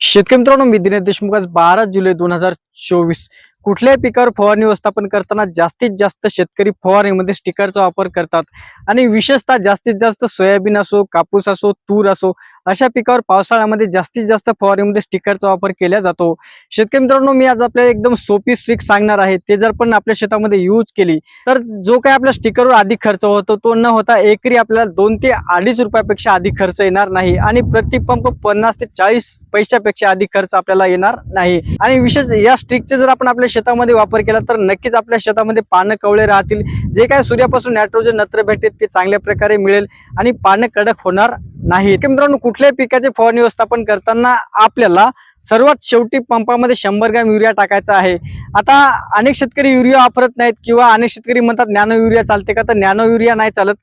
शेतकरी मित्रांनो मी दिनेश देशमुख आज बारा जुलै दोन हजार चोवीस. कुठल्याही पिकावर फवारणी व्यवस्थापन करताना जास्तीत जास्त शेतकरी फवारणीमध्ये स्टिकरचा वापर करतात. आणि विशेषतः जास्तीत जास्त सोयाबीन असो कापूस असो तूर असो अशा पिकावर पावसाळ्यामध्ये जास्तीत जास्त फवारणीमध्ये स्टिकरचा वापर केला जातो. शेतकरी मित्रांनो मी आज आपल्याला एकदम सोपी स्ट्रिक सांगणार आहे. ते जर पण आपल्या शेतामध्ये यूज केली तर जो काही आपल्या स्टिकरवर अधिक खर्च होतो तो न होता एकरी आपल्याला दोन ते अडीच रुपयापेक्षा अधिक खर्च येणार नाही आणि प्रतिपंप पन्नास ते चाळीस पैशापेक्षा अधिक खर्च आपल्याला येणार नाही. आणि विशेष या स्ट्रिकचे जर आपण आपल्या शेतामध्ये वापर केला तर नक्कीच आपल्या शेतामध्ये पानं कवळे राहतील. जे काय सूर्यापासून नायट्रोजन नत्र भेटेल ते चांगल्या प्रकारे मिळेल आणि पानं कडक होणार नाही. मित्रांनो कुठल्याही पिकाचे फवारणी व्यवस्थापन करताना आपल्याला सर्वात शेवटी पंपामध्ये शंभर ग्रॅम युरिया टाकायचा आहे. आता अनेक शेतकरी युरिया वापरत नाहीत किंवा अनेक शेतकरी म्हणतात नॅनो युरिया चालते का? तर नॅनो युरिया नाही चालत.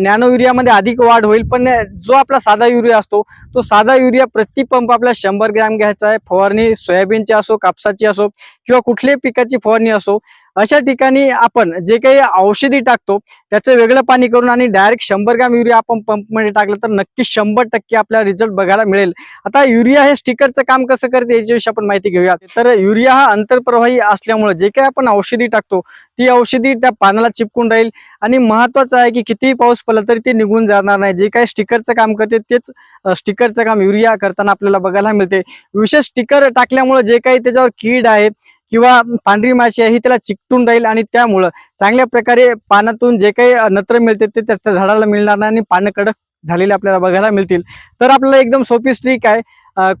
नॅनो युरियामध्ये अधिक वाढ होईल पण जो आपला साधा युरिया असतो तो साधा युरिया प्रति पंप आपला शंभर ग्रॅम घ्यायचा आहे. फवारणी सोयाबीनची असो कापसाची असो किंवा कुठल्याही पिकाची फवारणी असो अशा ठिकाणी आपण जे काही औषधी टाकतो त्याचं वेगळं पाणी करून आणि डायरेक्ट शंभर ग्रॅम युरिया आपण पंपमध्ये टाकलं तर नक्की शंभर टक्के आपल्याला रिझल्ट बघायला मिळेल. आता युरिया हे स्टिकरचं काम कसं करते याच्याविषयी आपण माहिती घेऊया. तर युरिया हा अंतरप्रवाही असल्यामुळे जे काही आपण औषधी टाकतो ती औषधी त्या पानाला चिपकून राहील आणि महत्वाचं आहे की कितीही पाऊस पडला तरी ते निघून जाणार नाही. जे काही स्टिकरचं काम करते तेच स्टिकरचं काम युरिया करताना आपल्याला बघायला मिळते. विशेष स्टिकर टाकल्यामुळे जे काही त्याच्यावर कीड आहे किंवा पांढरी माशी आहे ही त्याला चिकटून राहील आणि त्यामुळं चांगल्या प्रकारे पानातून जे काही नत्र मिळते ते त्या झाडाला मिळणार नाही आणि पानं कडक झालेले आपल्याला बघायला मिळतील. तर आपल्याला एकदम सोपी स्ट्रीक आहे.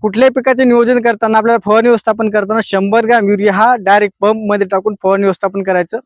कुठल्याही पिकाचे नियोजन करताना आपल्याला फवारणी व्यवस्थापन करताना शंभर ग्रॅम युरिया हा डायरेक्ट पंपमध्ये टाकून फवारणी व्यवस्थापन करायचं.